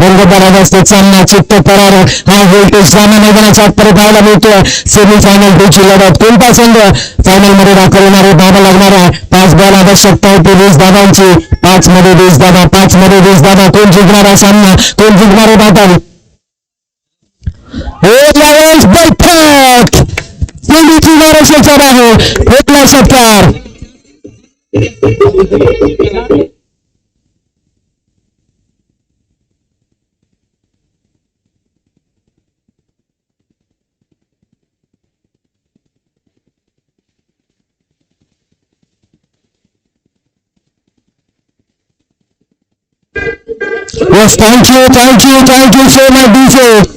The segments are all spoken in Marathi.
रंगतदारात असते सामना चित्त करार हा व्होल्टेज सामना मैदानाच्या आतपर्यंत पाहायला मिळतोय. सेमीफायनल फायनल लढत कोणता संघ फायनलमध्ये दाखल होणारे धावा लागणार आहे. पाच बॉल आवश्यकता होती वीस धावांची. पाच मध्ये वीस धावा. पाच मध्ये वीस धावा. कोण जिंकणार आहे सामना? कोण जिंकणार आहे बाटा हो यावेळेस बैठक! सेमीची आहे बाहेर. भेटला Yes, thank you, thank you, thank you so much, DJ.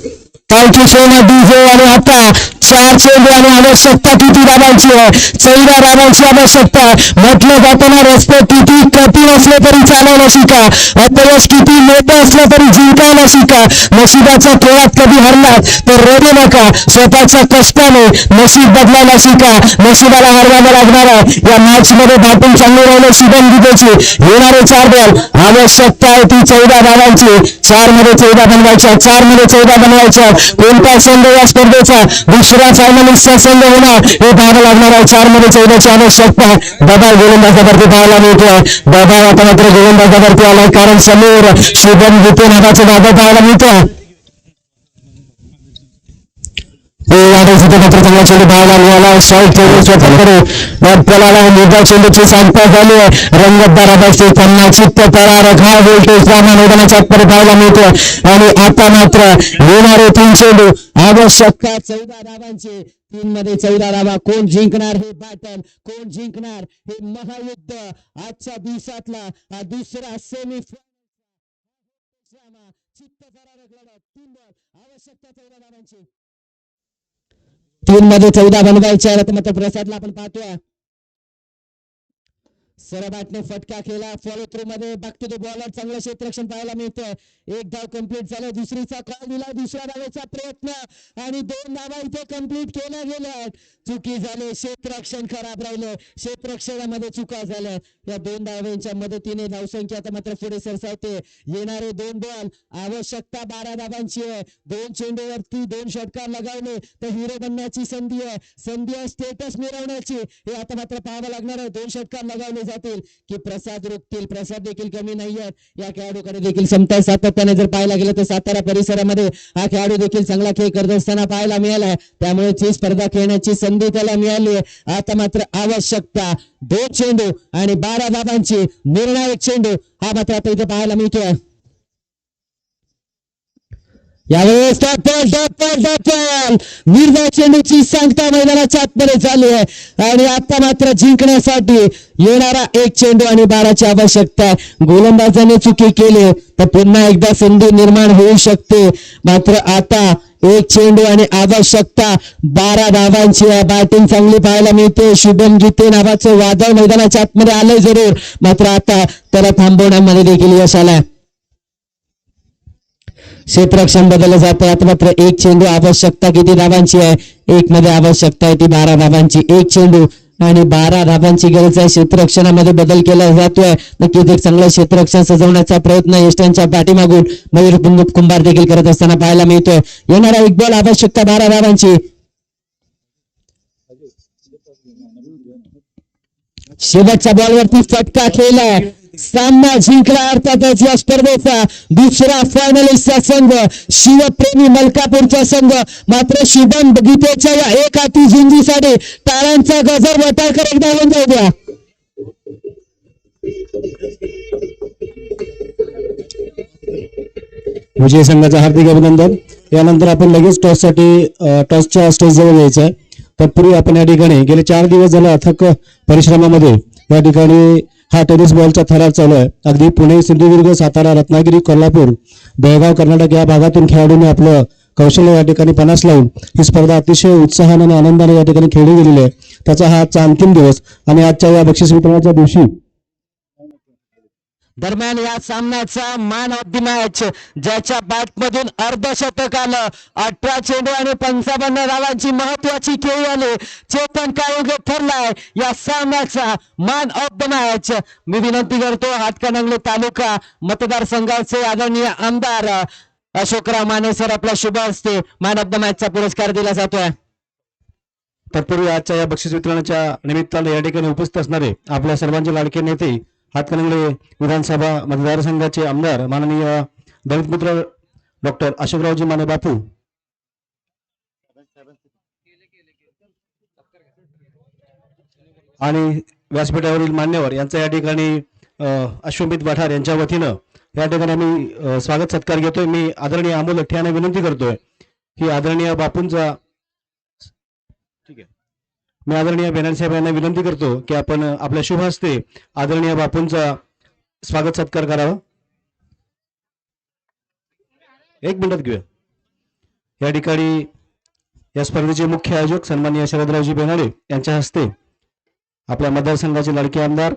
Thank you so much, आणि आता चार चेंडू आणि आवश्यकता किती दाबायची आहे? चौदा दाबायची आवश्यकता म्हटलं जाताना रस्ते किती कठीण असले तरी चालवलं शिका. अपयश किती मोठं असलं तरी जिंकायला शिका. नशिबाच्या खेळात कधी हरलात तर रडू नका. स्वतःच्या कष्टाने नशीब बदलायला शिका. नशिबाला हरवावं लागणार आहे या मॅच मध्ये बॅटिंग चांगली राहिलं शुभम गीतेची येणारे चार बॉल. आवश्यकता आहे ती चौदा धावांची. चारमध्ये चौदा बनवायच्या चारमध्ये चौदा बनवायच्या. कोणता संघ या स्पर्धेचा? दुसरा फायनलिस्टचा संघ होणार. हे पाहायला लागणार आहे. चारमध्ये चौदाची आवश्यकता आहे. दबाव गोलंदाजावरती पाहायला मिळतोय. दबाव आता मात्र गोलंदाजावरती आलाय. कारण समोर शुभम गीते नावाचं दाबा पाहायला मिळतोय हो यावेळेस इथे मात्र चांगला चेंडू पाहायला मिळाला शॉर्ट चेंडू स्वतःकडे चेंडूची सांगता झाली त्यांना चित्त घा रामा मैदानाच्या पाहायला आणि आता मात्र येणारे तीन चेंडू आवश्यकता चौदा धावांचे तीन मध्ये चौदा धावा कोण जिंकणार हे बॅटल कोण जिंकणार हे महायुद्ध आजच्या दिवसातला दुसरा सेमी चित्त करार लढत तीन बॉल आवश्यकता चौदा धावांची तीन मध्ये चौदा बनवायच्या आहेत. प्रसादला आपण पाहतोय. सरबाटने फटका केला. फॉलो थ्रू मध्ये बघतो तो बॉलर चांगलं क्षेत्ररक्षण पाहायला मिळतंय एक धाव कंप्लीट झाला. दुसरीचा कॉल दिला. दुसऱ्या धावेचा प्रयत्न. आणि दोन धावा इथे कंप्लीट केल्या गेल्या. चुकी झाले. क्षेत्ररक्षण खराब राहिलं. क्षेत्ररक्षणामध्ये चुका झाल्या. या दोन धावांच्या मदतीने धावसंख्या आता मात्र पुढे सरसावते. येणारे दोन बॉल आवश्यकता बारा धावांची आहे. दोन चेंडूवरती दोन षटकार लगावले तर हिरो बनण्याची संधी आहे. संधी आहे स्टेटस मिळवण्याची. हे आता मात्र पाहावं लागणार आहे. दोन षटकार लगावले जातील की प्रसाद रोखतील. प्रसाद देखील कमी नाही आहेत या खेळाडूकडे देखील समता सातत्याने जर पाहायला गेलं तर सातारा परिसरामध्ये हा खेळाडू देखील चांगला खेळ करत असताना पाहायला मिळालाय. त्यामुळे ही स्पर्धा खेळण्याची संधी त्याला मिळाली आहे. आता मात्र आवश्यकता दोन चेंडू आणि बारा बाबांची निर्णायक चेंडू. हा मात्र आता इथे पाहायला मिळतोय. यावेळेस टप्पल टप्पल टप्पल निर्धा चेंडूची सांगता मैदानाच्या आतमध्ये झाली आहे. आणि आता मात्र जिंकण्यासाठी येणारा एक चेंडू आणि बाराची आवश्यकता आहे. गोलंदाजाने चुकी केली तर पुन्हा एकदा संधी निर्माण होऊ शकते. मात्र आता एक चेंडू आणि आवश्यकता बारा धावांची बॅटिंग चांगली पाहायला मिळते. शुभम गीते नावाचं वादळ मैदानाच्या आतमध्ये आलंय जरूर. मात्र आता त्याला थांबवण्यामध्ये देखील यश आलाय. क्षेत्ररक्षण बदललं जातं. आता मात्र एक चेंडू आवश्यकता किती धावांची आहे? एक मध्ये आवश्यकता आहे ती बारा धावांची. एक चेंडू आणि बारा धाबांची गरज आहे. क्षेत्ररक्षणामध्ये बदल केला जातोय. नक्कीच एक चांगलं क्षेत्ररक्षण सजवण्याचा प्रयत्न यष्ट्यांच्या पाठीमागून मयूर कुंभ- कुंभार देखील करत असताना पाहायला मिळतोय. येणारा एक बॉल आवश्यकता बारा धाबांची शेवटच्या बॉलवरती फटका खेळलाय. सामना जिंकला अर्थातच या स्पर्धेचा दुसरा फायनलिस्टचा संघ शिवप्रेमी मलकापूरचा संघ. मात्र शुभम गीतेच्या या एक हाती झुंजीसाठी टाळांचा गजर वटाळकर एकदा होऊन जाऊ द्या. विजय संघाचं हार्दिक अभिनंदन. यानंतर आपण लगेच टॉससाठी टॉसच्या स्टेज जवळ यायचं आहे. तत्पूर्वी आपण या ठिकाणी गेले चार दिवस झाले अथक परिश्रमामध्ये. या ठिकाणी हा टेनिस बॉलचा थरार चालू आहे. अगदी पुणे सिंधुदुर्ग सातारा रत्नागिरी कोल्हापूर बेळगाव कर्नाटक या भागातून खेळाडूंनी आपलं कौशल्य या ठिकाणी पणास लावून ही स्पर्धा अतिशय उत्साहाने आणि आनंदाने या ठिकाणी खेळली गेलेली आहे. त्याचा हा आजचा अंतिम दिवस आणि आजच्या या बक्षीस वितरणाच्या दिवशी दरम्यान या सामन्याचा मॅन ऑफ द मॅच ज्याच्या बॅट मधून अर्धशतक आलं अठरा चेंडू आणि पंचावन्न धावांची महत्वाची खेळी आली चेतन काळुगे ठरलाय? या सामन्याचा मॅन ऑफ द मॅच मी विनंती करतो हातकणंगले तालुका मतदारसंघाचे आदरणीय आमदार अशोकराव माने सर आपल्या शुभ हस्ते मॅन ऑफ द मॅचचा पुरस्कार दिला जातोय. तत्पूर्वी आजच्या या बक्षीस वितरणाच्या निमित्ताने या ठिकाणी उपस्थित असणारे आपल्या सर्वांचे लाडके नेते हातकणंगले विधानसभा मतदारसंघाचे आमदार माननीय दलित मित्र डॉक्टर अशोकरावजी माने बापू. आणि व्यासपीठावरील मान्यवर यांचा या ठिकाणी अश्वमित वाठार यांच्या वतीनं या ठिकाणी आम्ही स्वागत सत्कार घेतोय. मी आदरणीय अमोल लठ्ठे यांना विनंती करतोय की आदरणीय बापूंचा मी आदरणीय बेनारसाहेब यांना विनंती करतो की आपण आपल्या शुभ हस्ते आदरणीय बापूंचा स्वागत सत्कार करावा. एक मिनिटात घेऊया. या ठिकाणी या स्पर्धेचे मुख्य आयोजक सन्माननीय शरदरावजी बेनाडे यांच्या हस्ते आपल्या मतदारसंघाचे लाडके आमदार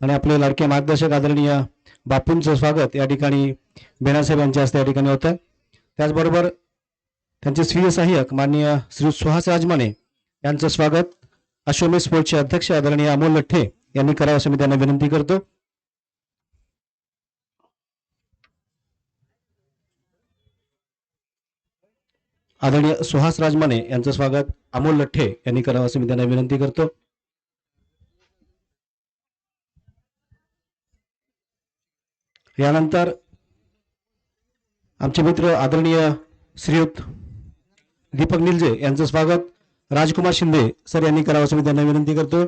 आणि आपले लाडके मार्गदर्शक आदरणीय बापूंचं स्वागत या ठिकाणी बेनासाहेब यांच्या हस्ते या ठिकाणी होतं. त्याचबरोबर त्यांचे स्वीय सहाय्यक माननीय श्री सुहास राजमाने यांचं स्वागत. अश्वमेध स्पोर्टचे अध्यक्ष आदरणीय अमोल लठ्ठे यांनी करावं असं मी त्यांना विनंती करतो. आदरणीय सुहास राजमाने यांचं स्वागत. अमोल लठ्ठे यांनी करावं असं मी त्यांना विनंती करतो. यानंतर आमचे मित्र आदरणीय श्रीयुत दीपक निलजे यांचं स्वागत. राजकुमार शिंदे सर यांनी करावं असं मी त्यांना विनंती करतो